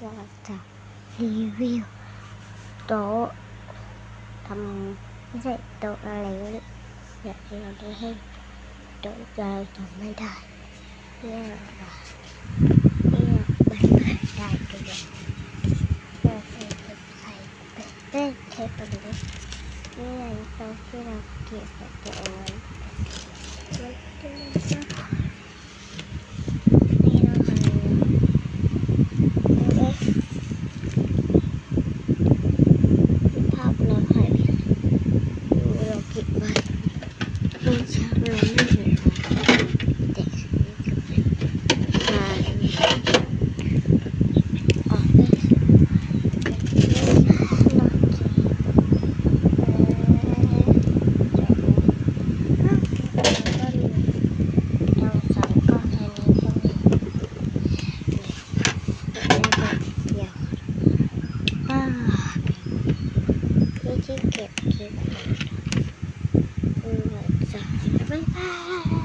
จะจะรีวิวโต๊ะทำไม่ใช่โต๊ะอะไรอยากให้เราได้ให้โต๊ะเราทำไม่ได้เนี่ยเนี่ยมันไม่ได้ด้วยเราใส่ใส่เต้นเทปตรงนี้เนี่ยโต๊ะที่เราเก็บแบบตัวเอาไว้แล้วก็นี่เราทำ เอ๊ะภาพเราหายไปไหนดูเราเก็บไว้เมื่อเช้าเราไม่เห็นแต่มาออกไปเราสั่งก็แค่นี้แค่นี้ เดี๋ยวอ่านี่ ที่เก็บคลิป 拜拜